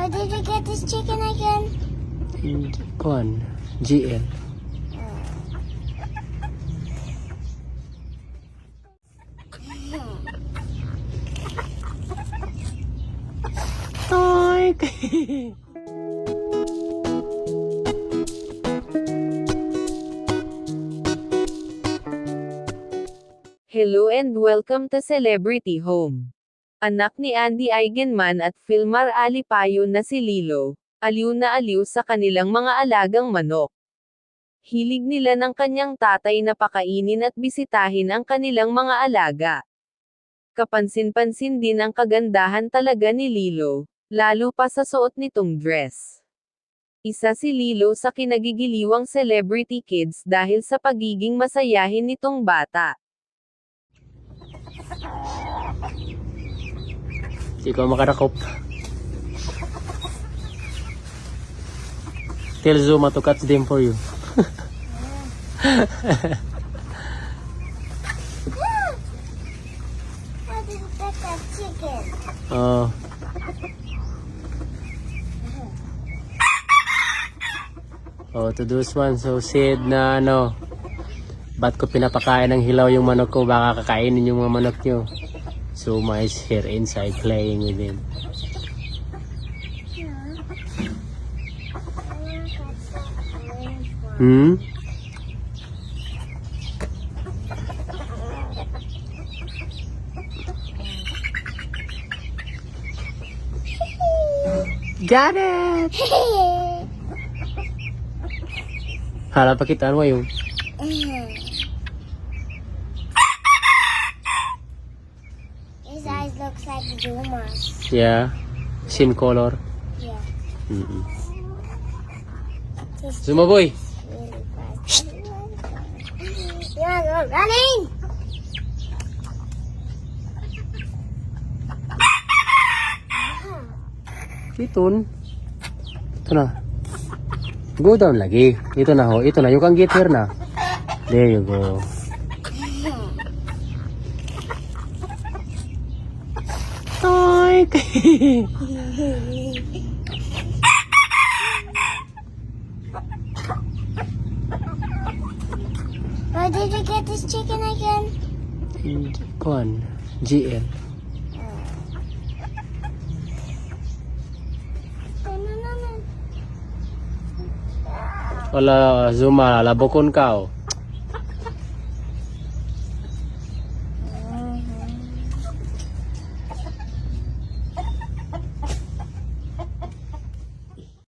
Where did you get this chicken again? Kuan, GL. Toy! Hello and welcome to Celebrity Home. Anak ni Andy Eigenman at Filmar Alipayo na si Lilo, aliw na aliw sa kanilang mga alagang manok. Hilig nila ng kanyang tatay na pakainin at bisitahin ang kanilang mga alaga. Kapansin-pansin din ang kagandahan talaga ni Lilo, lalo pa sa suot nitong dress. Isa si Lilo sa kinagigiliwang celebrity kids dahil sa pagiging masayahin nitong bata. Di ko makarakop. Tell Zuma to catch them for you. Oh. Oh, to those one, so said na ano, ba't ko pinapakain ng hilaw yung manok ko, baka kakainin yung mga manok nyo. So, my is here inside playing with him. Hmm? Got it! Hala, pakitaan mo yung looks like Zuma's. Yeah. Same color. Yeah. Mm-mm. He's Zuma boy. really fast. You wanna go running? Itun. Ito na. Go down lagi. Ito na ho. Ito na. You can get here na. There you go. Toy! Where did you get this chicken again? Kuan. GL. No, no, no, no. Wala, Zuma. Labokon ka oh.